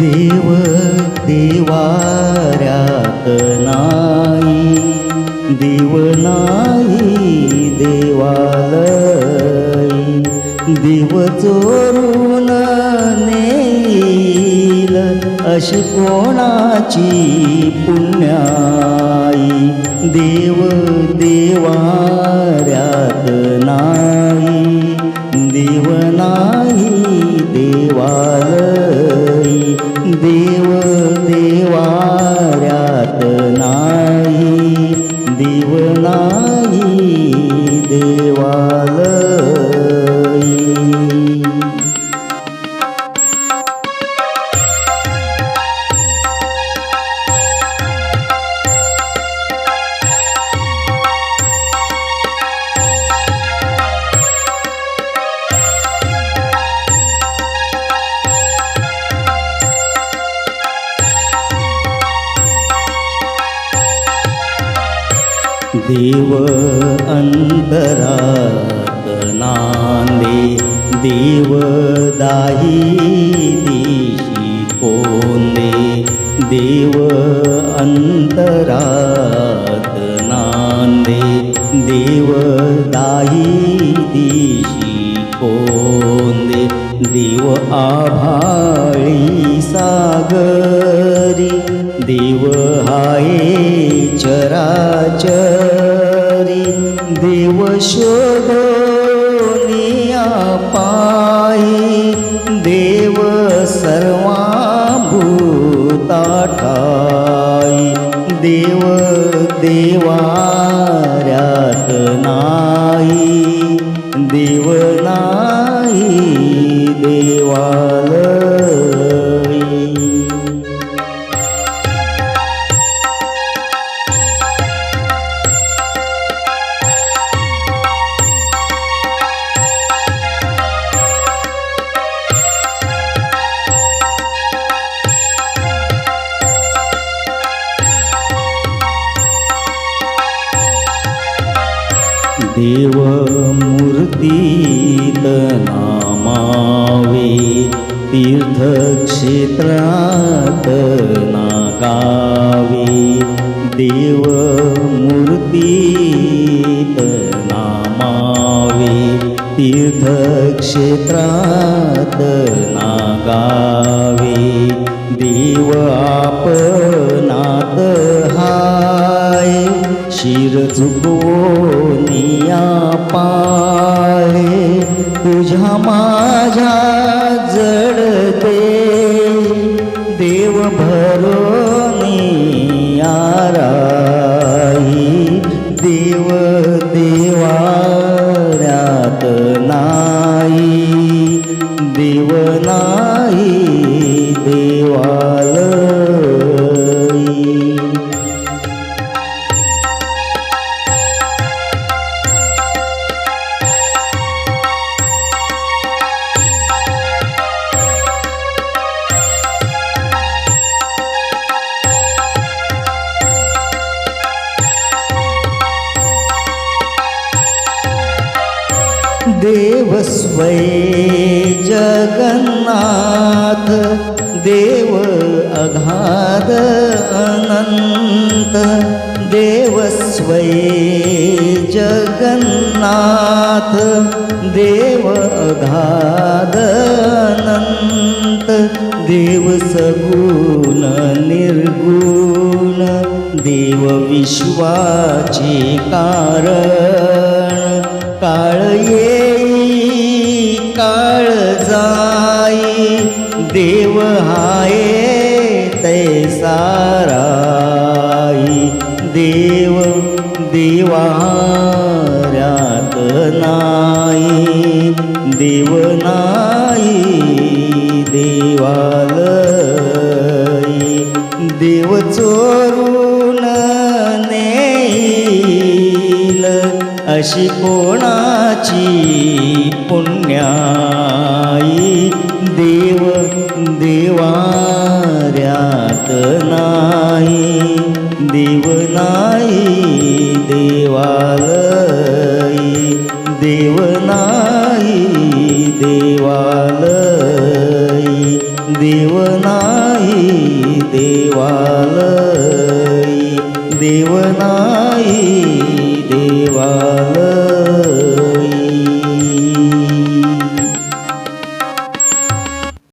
देव देवाऱ्यात नाही. देव नाही देवालय. देव चोरून नेईल अशी कोणाची पुण्याई. देव देवाऱ्यात देवालय देव अंतरात नांदे देव दाही दिशी कोंदे देव अंतरात नांदे देव दाही दिशी कोंदे देव आभाळी सागरी देव हाये देव शोधनिया देव मूर्तीत नामावे तीर्थक्षेत्रात नागावे. देव मूर्तीत नामावे तीर्थक्षेत्रात नागावे. देव आपनात हा शिर चुकवनिया पाळे तुझ्या माझ्या जडते. देव भरोनियाराई देव देवाऱ्यात नाही. देव नाही. देवस्वै जगन्नाथ देव अगाध अनंत देव जगन्नाथ देव अगाध अनंत देव सगुण निर्गुण देव विश्वाचे कारण काळ ये जाई देव हाये तैसाराई देव देवाऱ्यात नाही देव नाही देवालय देव चोरून नेईल अशी कोणाची पुण्या देव देवाऱ्यात नाही. देव नाही देवालय देव नाही देवालय देव नाही देवाल देव नाही देवा